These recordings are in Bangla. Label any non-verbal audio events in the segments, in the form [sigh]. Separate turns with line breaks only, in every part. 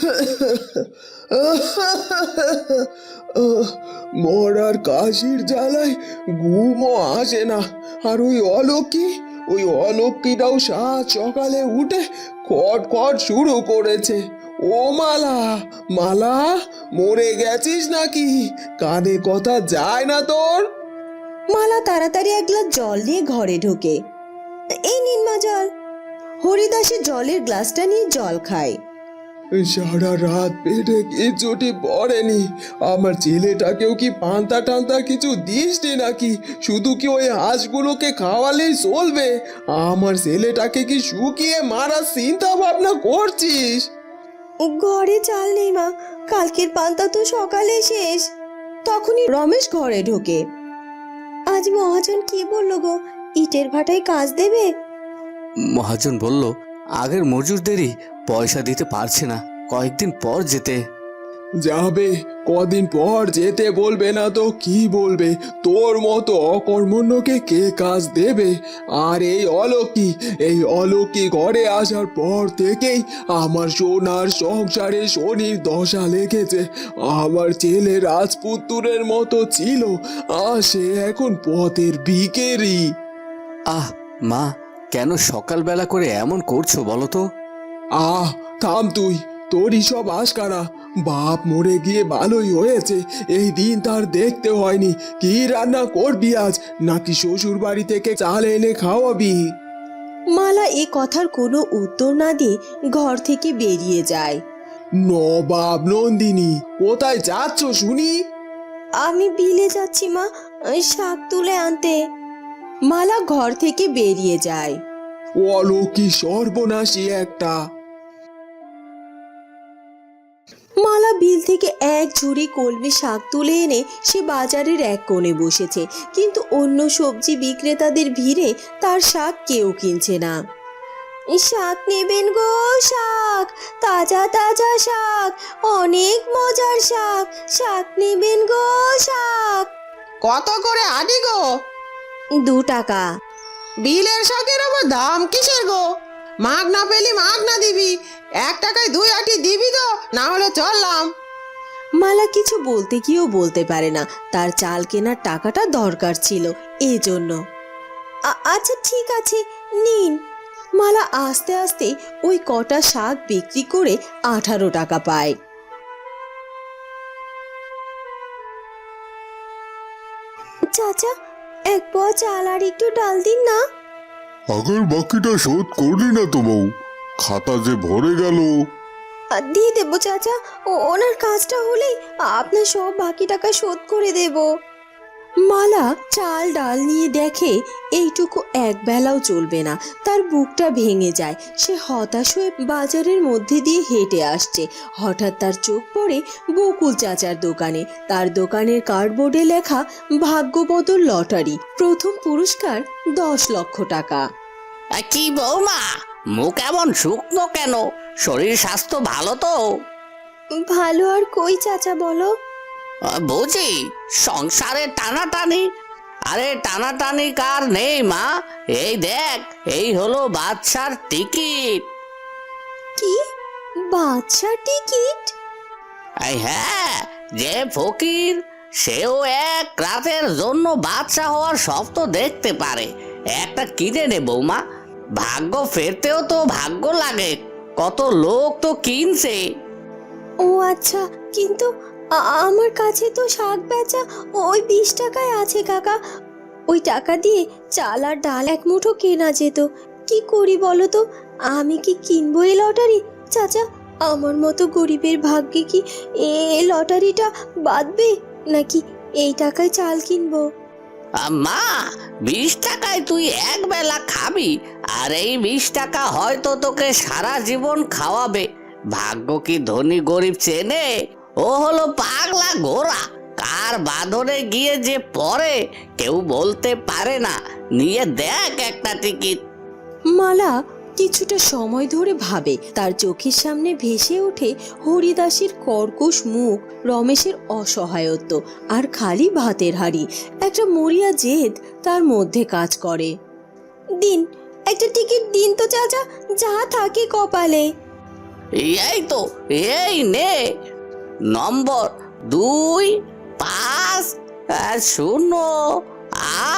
[laughs] মরার কাশির জ্বালায় ঘুমও আসে না। আর ওই অলক্ষী ওই অলক্ষীটাও সাত সকালে উঠে খট খট শুরু করেছে। ও মালা মালা, মরে গেছিস নাকি? কানে কথা যায় না তোর?
মালা তাড়াতাড়ি এক গ্লাস জল নিয়ে ঘরে ঢোকে। এই নিন জল। হরিদাসে জলের গ্লাসটা নিয়ে জল খায়।
সারা রাত পেটে কিছুটি পড়েনি। আমার ছেলেটাকেও কি পান্তা টান্তা কিছু দিসনি নাকি? শুধু কি ওই হাঁসগুলোকে খাওয়ালেই চলবে? আমার ছেলেটাকে কি শুকিয়ে মারার চিন্তা ভাবনা করছিস?
ঘরে চাল নেই মা। কালকের পান্তা তো সকালে শেষ। তখনই রমেশ ঘরে ঢোকে। আজ মহাজন কি বলল গো? ইটের ভাটায় কাজ দেবে?
মহাজন বলল আগের মজুরদেরই পয়সা দিতে পারছে না। কয়েকদিন পর যেতে।
যাবে কদিন পর যেতে বলবে না তো কি বলবে? তোর মতো অকর্মণ্যকে কে কাজ দেবে? আর এই অলকি এই অলকি ঘরে আসার পর থেকেই আমার সোনার সংসারে শনির দশা লেগেছে। আমার ছেলে রাজপুত্তুরের মতো ছিল আর সে এখন পথের ভিকেরি।
আহ মা কেন সকালবেলা করে এমন করছ বলো তো?
আহ থাম তুই। তোরই সব আশকারা। বাপ মরে গিয়ে ভালোই হয়েছে। এই দিন তার দেখতে হয়নি। কি রান্না করবি আজ? নাকি শ্বশুর বাড়ি থেকে চাল এনে খাওয়াবি?
মালা এ কথার কোনো উত্তর না দিয়ে ঘর থেকে বেরিয়ে যায়।
নবাব নন্দিনী কোথায় যাচ্ছ শুনি?
আমি বিলে যাচ্ছি মা শাক তুলে আনতে। মালা ঘর থেকে বেরিয়ে যায়।
অলৌকি সর্বনাশী একটা।
মালা বিল থেকে এক ঝুড়ি কলমি শাক তুলে এনে সে বাজারের এক কোণে বসেছে। কিন্তু অন্য সবজি বিক্রেতাদের ভিড়ে তার শাক কেউ কিনছে না। শাক নেবেন গো শাক তাজা তাজা শাক অনেক মজার শাক শাক নেবেন গো শাক।
কত করে আনি গো?
দু টাকা।
বিলের শাকের আবার দাম কিসের গো? মাগ না পেলি মাগ না দিবি এক টাকায় দুই আটি দিবি তো, না হলে চললাম।
মালা কিছু বলতে গিয়েও বলতে পারে না। তার চাল কেনার টাকাটা দরকার ছিল এই জন্য আচ্ছা ঠিক আছে, নিন। মালা আস্তে আস্তে ওই কটা শাক বিক্রি করে আঠারো টাকা পায়। চাচা, এক পোয়া চাল আর একটু ডাল দিন না।
আগের বাকিটা শোধ করলি না তো বউ। খাতা যে ভরে গেল।
দিয়ে দেবো চাচা। ও- ওনার কাজটা হলেই আপনার সব বাকি টাকা শোধ করে দেব। মালা চাল ডাল নিয়ে দেখে এইটুকু এক বেলাও চলবে না। তার বুকটা ভেঙে যায়। সে হতাশ হয়ে বাজারের মধ্যে দিয়ে হেঁটে আসছে। হঠাৎ তার চোখ পড়ে বকুল চাচার দোকানে। তার দোকানের কার্ডবোর্ডে লেখা ভাগ্যবদল লটারি। প্রথম পুরস্কার দশ লক্ষ টাকা।
কি বৌমা? মুখ এমন শুকনো কেন? শরীর স্বাস্থ্য ভালো তো?
ভালো আর কই চাচা বলো?
বুঝি সংসারে টানাটানি। আরে টানাটানি কার নেই মা? এই দেখ এই হলো বাদশার টিকিট।
কি? বাচ্চা টিকিট?
হ্যাঁ যে ফকির সেও এক রাতের জন্য বাদশা হওয়ার স্বপ্ন দেখতে পারে। একটা কিনে নে বৌমা। ভাগ্য ফেরতেও তো ভাগ্য লাগে। কত লোক তো কিনছে।
ও আচ্ছা কিন্তু আ- আমার কাছে তো শাক বেচা ওই বিশ টাকায় আছে কাকা। ওই টাকা দিয়ে চাল আর ডাল এক মুঠো কেনা যেত। কি করি বলো তো? আমি কি কিনবো এই লটারি? চাচা আমার মতো গরিবের ভাগ্যে কি এ লটারিটা বাঁধবে? নাকি এই টাকায় চাল কিনবো?
মা বিশ টাকায় তুই এক বেলা খাবি। আর এই বিশ টাকা হয়তো তোকে সারা জীবন খাওয়াবে। ভাগ্য কি ধনী গরিব চেনে? ও হলো পাগলা গোরা কার বাঁধনে গিয়ে যে পরে কেউ বলতে পারে না। নিয়ে দেখ একটা টিকিট।
মালা কিছুটা সময় ধরে ভাবে, তার চোখের সামনে ভেসে ওঠে হরিদাসের কর্কশ মুখ, রমেশের অসহায়ত্ব আর খালি ভাতের হাড়ি। একটা মরিয়া জেদ তার মধ্যে কাজ করে। দিন একটা টিকিট দিন তো চাচা যা থাকে কপালে।
এই তো এই নে। নম্বর দুই পাঁচ শূন্য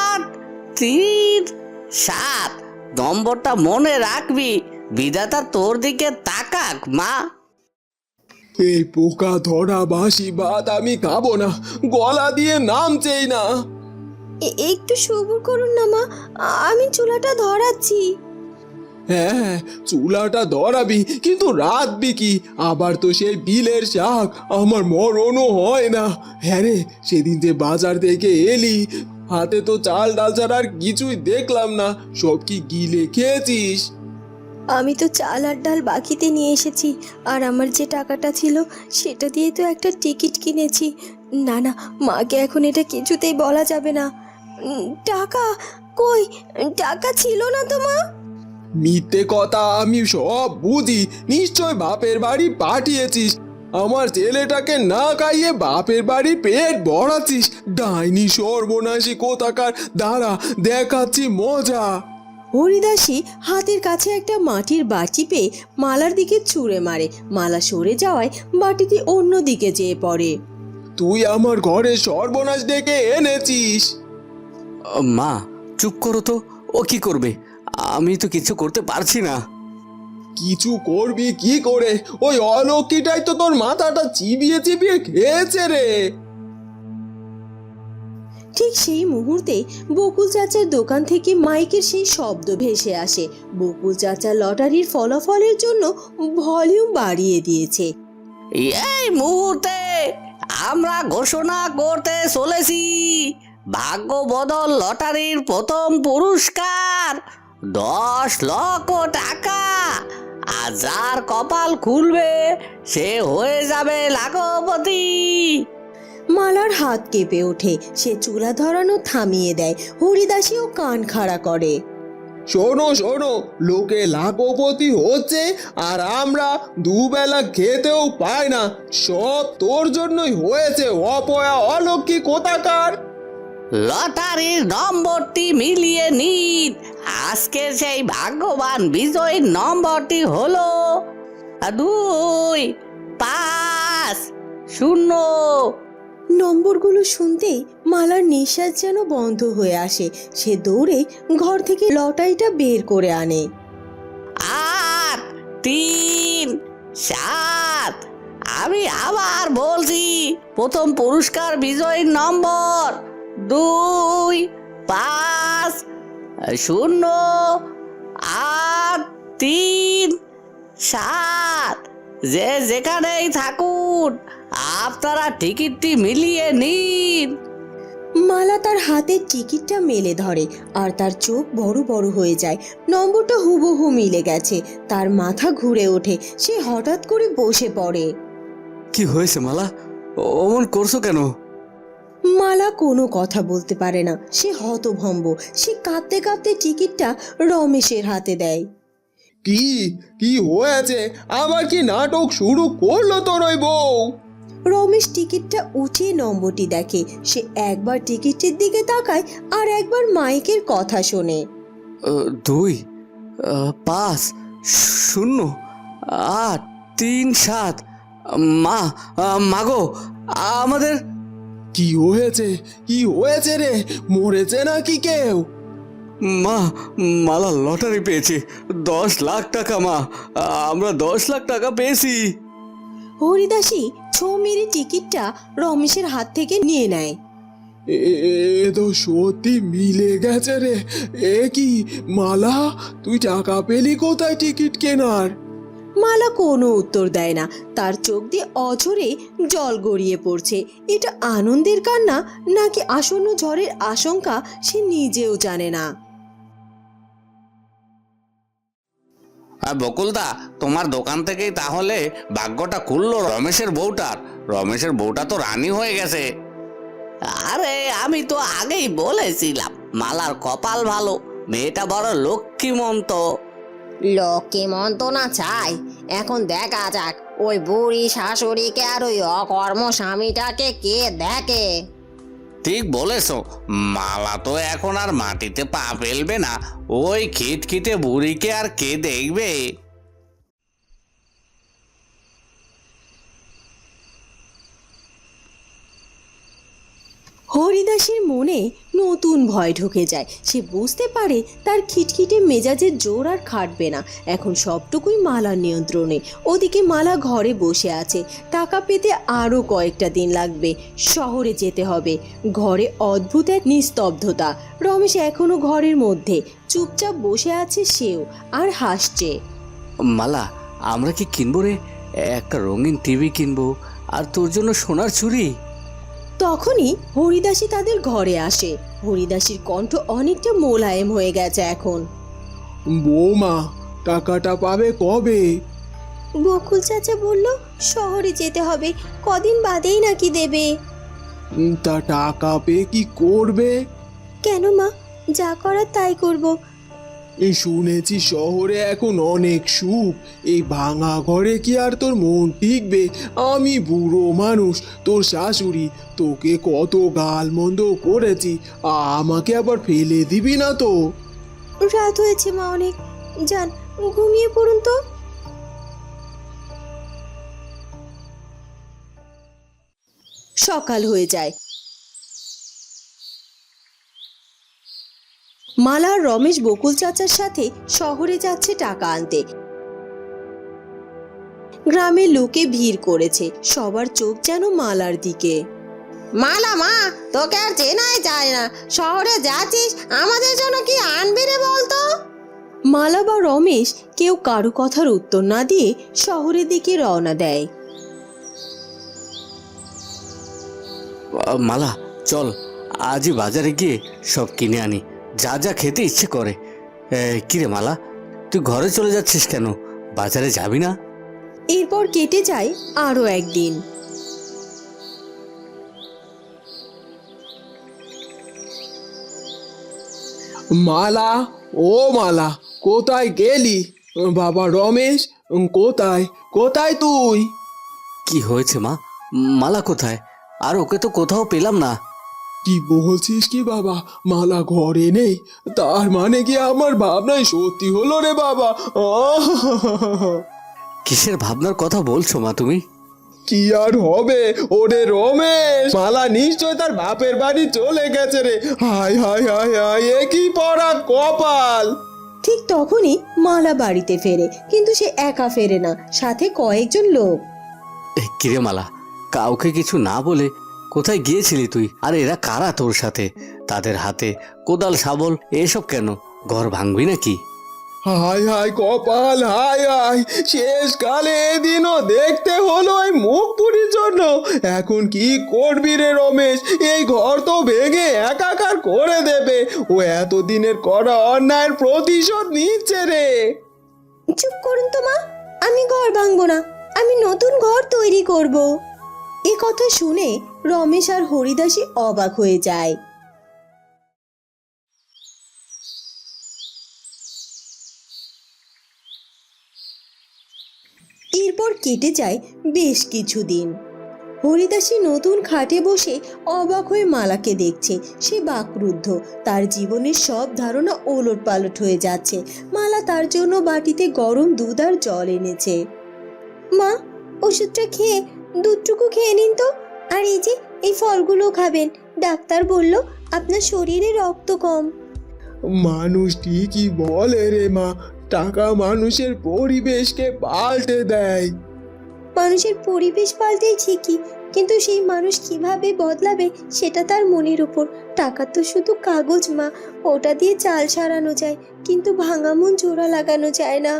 আট তিন সাত। নম্বরটা মনে রাখবি বিধাতা তোর দিকে তাকাক মা।
এই পোকা ধরা বাসি ভাত আমি খাব না গলা দিয়ে নামছেই না।
একটু সবুর করুন না মা। আমি চুলাটা ধরাচ্ছি।
হ্যাঁ চুলাটা ধরাবি কিন্তু রাতবি কি? আবার তো সেই বিলের শাক আমার মরণও হয় না। হ্যাঁ রে সেদিন যে বাজার থেকে এলি হাতে তো চাল ডাল ছাড়া আর কিছুই দেখলাম না। সব কি গিলে খেয়েছিস?
আমি তো চাল আর ডাল বাকিতে নিয়ে এসেছি আর আমার যে টাকাটা ছিল সেটা দিয়ে তো একটা টিকিট কিনেছি। না না মাকে এখন এটা কিছুতেই বলা যাবে না। টাকা? কই? টাকা ছিল না তো মা?
মিথ্যে কথা আমি সব বুঝি। নিশ্চয় বাপের বাড়ি পাঠিয়েছিস। আমার ছেলেটাকে না খাইয়ে বাপের বাড়ি পেট ভরাচ্ছিস। ডাইনি সর্বনাশী কোথাকার? দাঁড়া দেখাচ্ছি মজা।
হরিদাসী হাতের কাছে একটা মাটির বাটি পেয়ে মালার দিকে ছুঁড়ে মারে। মালা সরে যাওয়ায় বাটিটি অন্য দিকে যেয়ে পড়ে।
তুই আমার ঘরে সর্বনাশ ডেকে এনেছিস।
মা চুপ করো তো। ও কি করবে? আমি তো কিছু করতে পারছি না।
কিছু করবি কি করে? ওই অলক্ষীটাই তো তোর মাথাটা চিবিয়ে চিবিয়ে খেয়েছে রে।
ঠিক সেই মুহূর্তে বকুল চাচার দোকান থেকে মাইকের সেই শব্দ ভেসে আসে। বকুল চাচা লটারির ফলাফলের জন্য ভলিউম বাড়িয়ে দিয়েছে।
এই মুহূর্তে আমরা ঘোষণা করতে চলেছি। ভাগ্য বদল লটারির প্রথম পুরস্কার। দশ লক্ষ টাকা। আর যার কপাল খুলবে সে হয়ে যাবে লাখপতি
মালার হাত কেঁপে ওঠে। সে চুলা ধরানো থামিয়ে দেয়। হরিদাসীও কান খাড়া করে।
শোনো শোনো লোকে লাখপতি হচ্ছে আর আমরা দুবেলা খেতেও পাই না। সব তোর জন্যই হয়েছে অপয়া অলক্ষী কোথাকার।
লটারির নম্বরটি মিলিয়ে নিন। আজকের সেই ভাগ্যবান বিজয়ীর নম্বরটি হলো দুই পাঁচ শূন্য।
নম্বরগুলো শুনতেই মালার নিঃশ্বাস যেন বন্ধ হয়ে আসে। সে দৌড়ে ঘর থেকে লটারিটা বের করে আনে।
আট তিন সাত। আমি আবার বলছি প্রথম পুরস্কার বিজয়ীর নম্বর। দুই পাঁচ শূন্য আট তিন সাত। যে যেখানেই থাকুন আপনারা টিকিটটি মিলিয়ে নিন।
মালা তার হাতের টিকিটটা মেলে ধরে আর তার চোখ বড় বড় হয়ে যায়। নম্বরটা হুবহু মিলে গেছে। তার মাথা ঘুরে ওঠে। সে হঠাৎ করে বসে পড়ে।
কি হয়েছে মালা? অমন করছ কেন?
মালা কোনো কথা বলতে পারে না। সে হতভম্ব। সে কাঁদতে কাঁদতে টিকিটটা রমেশের হাতে দেয়।
কি? কি হয়েছে? আবার কি নাটক শুরু করল তোর ওই বউ?
রমেশ টিকিটটা উঠিয়ে নম্বরটি দেখে। সে একবার টিকিটের দিকে তাকায় আর একবার মাইকের কথা শোনে।
দুই পাঁচ শূন্য আট তিন সাত। মা মাগো আমাদের
কি হয়েছে? কি হয়েছে রে? মরেছে নাকি কেউ?
মা মালা লটারি পেয়েছে। দশ লাখ টাকা মা। আমরা দশ লাখ টাকা পেয়েছি।
হরিদাসী ছো মেরে টিকিটটা রমেশের হাত থেকে নিয়ে নেয়।
এ এ তো সত্যি মিলে গেছে রে। এ কি মালা? তুই টাকা পেলি কোথায় টিকিট কেনার?
মালা কোনো উত্তর দেয় না। তার চোখ দিয়ে অঝরে জল গড়িয়ে পড়ছে। এটা আনন্দের কান্না নাকি আসন্ন ঝড়ের আশঙ্কা সে নিজেও জানে না।
আর বকুলদা তোমার দোকান থেকেই তাহলে ভাগ্যটা খুললো রমেশের বউটার। রমেশের বউটা তো রানী হয়ে গেছে। আরে আমি তো আগেই বলেছিলাম মালার কপাল ভালো মেয়েটা বড় লক্ষ্মীমন্ত।
লক্ষ্মী মন্তনা চাই। এখন দেখা যাক, ওই বুড়ি শাশুড়িকে আর ওই অকর্ম স্বামীটাকে কে দেখে?
ঠিক বলেছ। মালা তো এখন আর মাটিতে পা ফেলবে না। ওই খিটখিটে বুড়িকে আর কে দেখবে?
হরিদাসের মনে নতুন ভয় ঢুকে যায়। সে বুঝতে পারে তার খিটখিটে মেজাজের জোর আর খাটবে না। এখন সবটুকুই মালার নিয়ন্ত্রণে। ওদিকে মালা ঘরে বসে আছে। টাকা পেতে আরও কয়েকটা দিন লাগবে। শহরে যেতে হবে। ঘরে অদ্ভুত এক নিস্তব্ধতা। রমেশ এখনও ঘরের মধ্যে। চুপচাপ বসে আছে সেও আর হাসছে।
মালা, আমরা কি কিনবো রে? একটা রঙিন টিভি কিনবো। আর তোর জন্য সোনার চুড়ি
তখনই হরিদাসী তাদের ঘরে আসে। হরিদাসীর কণ্ঠ অনেকটা মোলায়েম হয়ে গেছে এখন।
বৌমা টাকাটা পাবে কবে?
বকুল চাচা বলল শহরে যেতে হবে কদিন বাদেই নাকি দেবে।
তা টাকা পেয়ে কি করবে?
কেন মা যা করার তাই করব।
এই শুনেছি শহরে এখন অনেক সুখ। এই ভাঙা ঘরে কি আর তোর মন টিকবে? আমি বুড়ো মানুষ, তোর শাশুড়ি, তোকে কত গাল মন্দ করেছি, আমাকে আবার ফেলে দিবি না তো?
রাত হয়েছে মা অনেক। যান, ঘুমিয়ে পড়ুন তো। সকাল হয়ে যায়। মালা আর রমেশ বকুল চাচার সাথে শহরে যাচ্ছে টাকা আনতে। গ্রামের লোকে ভিড় করেছে সবার চোখ যেন মালার দিকে।
মালা মা তোকে আর চেনাই যায় না। শহরে যাচ্ছিস আমাদের জন্য কি আনবি রে বলতো?
মালা বা রমেশ কেউ কারও কথার উত্তর না দিয়ে শহরের দিকে রওনা দেয়।
মালা চল আজই বাজারে গিয়ে সব কিনে আনি। যা যা খেতে ইচ্ছে করে। কিরে মালা তুই ঘরে চলে যাচ্ছিস কেন? বাজারে যাবি না?
এরপর কেটে যায় আরও একদিন।
মালা ও মালা কোথায় গেলি? বাবা রমেশ কোথায়? কোথায় তুই?
কি হয়েছে মা? মালা কোথায়? আর ওকে তো কোথাও পেলাম না।
কি বলছিস কি বাবা? মালা ঘরে নেই। তার মানে কি আমার ভাবনায় সত্যি হলো রে বাবা? আহ!
কিসের ভাবনার কথা বলছো মা তুমি?
কি আর হবে? ওরে রমেশ! মালা নিশ্চয় তার বাপের বাড়ি চলে গেছে রে। হাই হাই হাই হাই এ কি পড়া কপাল!
ঠিক তখনই মালা বাড়িতে ফেরে কিন্তু সে একা ফেরে না সাথে কয়েকজন লোক।
এ, কিরে মালা কাউকে কিছু না বলে কোথায় গিয়েছিলি তুই? আর এরা কারা তোর সাথে? তাদের হাতে কোদাল শাবল এসব কেন? ঘর ভাঙবি নাকি?
হায় হায় কপাল হায় হাই শেষকালে এদিনও দেখতে হলো এই মুখ পুরির জন্য। এখন কি করবি রে রমেশ? এই ঘর তো ভেঙে একাকার করে দেবে। ও এতদিনের করা অন্যায়ের প্রতিশোধ নিচ্ছে রে।
চুপ করুন তো মা আমি ঘর ভাঙবো না আমি নতুন ঘর তৈরি করব। এ কথা শুনে রমেশ আর হরিদাসী অবাক হয়ে যায়। এরপর কেটে যায় বেশ কিছুদিন। হরিদাসী নতুন খাটে বসে অবাক হয়ে মালাকে দেখছে। সে বাকরুদ্ধ। তার জীবনের সব ধারণা ওলট পালট হয়ে যাচ্ছে। মালা তার জন্য বাটিতে গরম দুধ আর জল এনেছে। মা, ওষুধটা খেয়ে দুধটুকু খেয়ে নিন তো। আর এই যে এই ফলগুলো খাবেন। ডাক্তার বলল আপনার শরীরে রক্ত কম।
মানুষ ঠিকই বলে রে মা টাকা মানুষের পরিবেশকে পাল্টে দেয়।
মানুষের পরিবেশ পাল্টেই ঠিকই কিন্তু সেই মানুষ কীভাবে বদলাবে সেটা তার মনের উপর। টাকা তো শুধু কাগজ মা ওটা দিয়ে চাল সারানো যায় কিন্তু ভাঙা মন জোড়া লাগানো যায় না।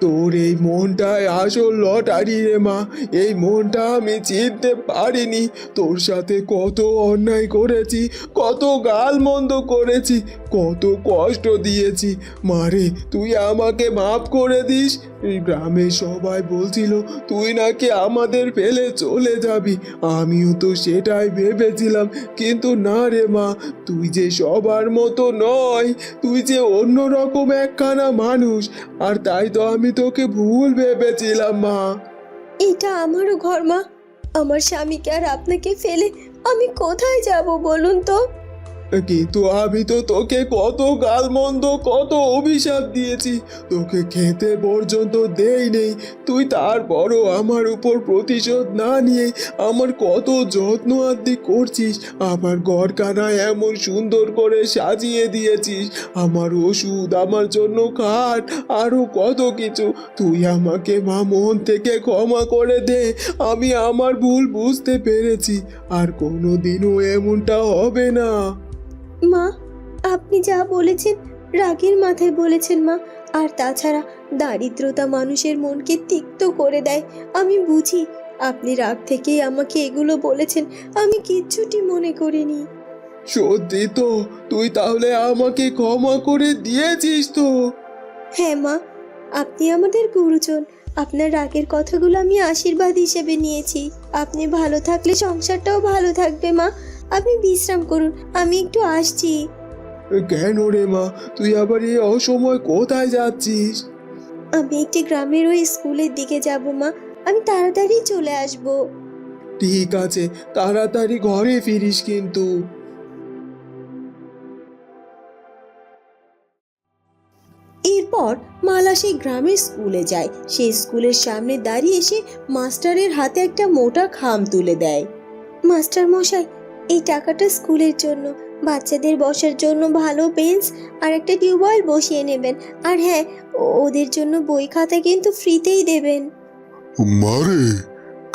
তোর এই মনটাই আসল লটারি রে মা। এই মনটা আমি চিনতে পারিনি। তোর সাথে কত অন্যায় করেছি, কত গাল মন্দ করেছি। কত কষ্ট দিয়েছি। মারে, তুই আমাকে মাফ করে দিস। এই গ্রামের সবাই বলছিল, তুই নাকি আমাদের ফেলে চলে যাবি। আমিও তো সেটাই ভেবেছিলাম। কিন্তু না রে মা, তুই যে সবার মতো নয়, তুই যে অন্য রকম একখানা মানুষ। আর তাই তো আমি তোকে ভুল ভেবেছিলাম, মা।
এটা আমারও ঘর, মা। আমার স্বামীকে আর আপনাকে ফেলে আমি কোথায় যাব বলুন তো?
কিন্তু আমি তো তোকে কত গালমন্দ কত অভিশাপ দিয়েছি। তোকে খেতে পর্যন্ত দেই নেই তুই তারপরও আমার উপর প্রতিশোধ না নিয়ে আমার কত যত্ন আদি করছিস। আমার গড়কানা এমন সুন্দর করে সাজিয়ে দিয়েছিস। আমার ওষুধ আমার জন্য খাট আরও কত কিছু। তুই আমাকে মা মন থেকে ক্ষমা করে দে। আমি আমার ভুল বুঝতে পেরেছি। আর কোনো দিনও এমনটা হবে না।
মা আপনি যা বলেছেন রাগের মাথায় বলেছেন মা। আর তাছাড়া দারিদ্রতা মানুষের মনকে তিক্ত করে দেয় আমি বুঝি আপনি রাগ থেকেই আমাকে এগুলো বলেছেন আমি কিচ্ছুটি মনে করিনি।
সত্যি তো তুই তাহলে আমাকে ক্ষমা করে দিয়েছিস তো।
হ্যাঁ মা আপনি আমাদের গুরুজন আপনার রাগের কথাগুলো আমি আশীর্বাদ হিসেবে নিয়েছি। আপনি ভালো থাকলে সংসারটাও ভালো থাকবে মা। আপনি বিশ্রাম করুন আমি একটু আসছি।
কেন রে মা? তুই আবার এই অসময় কোথায় যাচ্ছিস?
আমি একটি গ্রামের ওই স্কুলের দিকে যাব মা। আমি তাড়াতাড়ি চলে আসব।
ঠিক আছে তাড়াতাড়ি ঘরে ফিরিস কিন্তু।
এরপর মালা সেই গ্রামের স্কুলে যায়। সেই স্কুলের সামনে দাঁড়িয়ে এসে মাস্টারের হাতে একটা মোটা খাম তুলে দেয়। মাস্টার মশাই এই টাকাটা স্কুলের জন্য, বাচ্চাদের বসার জন্য ভালো বেঞ্চ আর একটা টিউবওয়েল বসিয়ে নেবেন। আর হ্যাঁ ওদের জন্য বই খাতা কিন্তু ফ্রিতেই দেবেন।
মারে,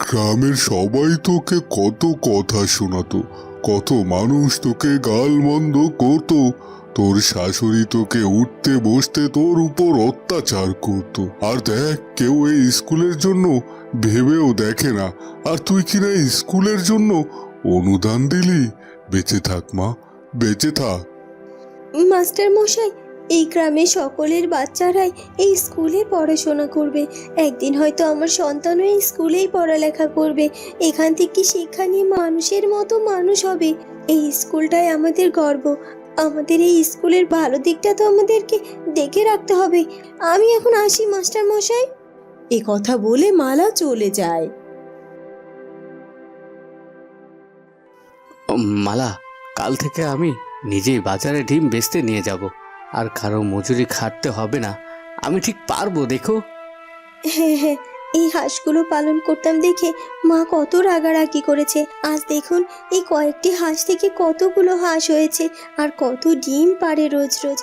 গ্রামের সবাই তোকে কত কথা শোনাতো, কত মানুষ তোকে গালমন্দ করতো। তোর শাশুড়ি তোকে উঠতে বসতে তোর উপর অত্যাচার করতো। আর দেখ, কেউ এই স্কুলের জন্য ভেবেও দেখে না। আর তুই কিনা স্কুলের জন্য অনুদান দিলি? বেঁচে থাক মা বেঁচে থাক।
মাস্টার মশাই এই গ্রামে সকলের বাচ্চারাই এই স্কুলে পড়াশোনা করবে। একদিন হয়তো আমার সন্তানও এই স্কুলেই পড়ালেখা করবে। এখান থেকে শিক্ষা নিয়ে মানুষের মতো মানুষ হবে। এই স্কুলটাই আমাদের গর্ব। আমাদের এই স্কুলের ভালো দিকটা তো আমাদেরকে দেখে রাখতে হবে। আমি এখন আসি মাস্টার মশাই। এ কথা বলে মালা চলে যায়।
মালা, কাল থেকে আমি নিজেই বাজারে ডিম বেচতে নিয়ে যাব। আর কারও মজুরি খাটতে হবে না। আমি ঠিক পারব, দেখো।
এই হাঁসগুলো পালন করতাম দেখে মা কত রাগারাগি করেছে। আজ দেখুন, এই কয়েকটি হাঁস থেকে কতগুলো হাঁস হয়েছে আর কত ডিম পারে রোজ রোজ।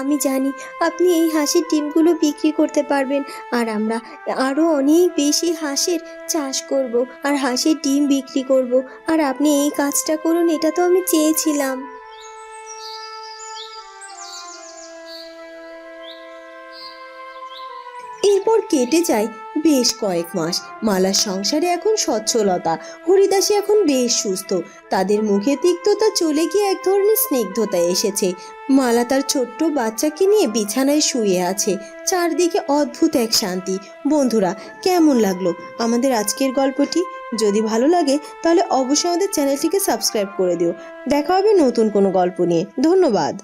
আমি জানি আপনি এই হাঁসের ডিমগুলো বিক্রি করতে পারবেন আর আমরা আরও অনেক বেশি হাঁসের চাষ করব আর হাঁসের ডিম বিক্রি করব। আর আপনি এই কাজটা করুন, এটা তো আমি চেয়েছিলাম। এরপর কেটে যায় বেশ কয়েক মাস। মালার সংসারে এখন সচ্ছলতা হরিদাসী এখন বেশ সুস্থ। তাদের মুখে তিক্ততা চলে গিয়ে এক ধরনের স্নিগ্ধতা এসেছে। মালা তার ছোট্ট বাচ্চাকে নিয়ে বিছানায় শুয়ে আছে। চারদিকে অদ্ভুত এক শান্তি। বন্ধুরা, কেমন লাগল আমাদের আজকের গল্পটি? যদি ভালো লাগে, তাহলে অবশ্যই আমাদের চ্যানেলটিকে সাবস্ক্রাইব করে দিও। দেখা হবে নতুন কোনো গল্প নিয়ে। ধন্যবাদ।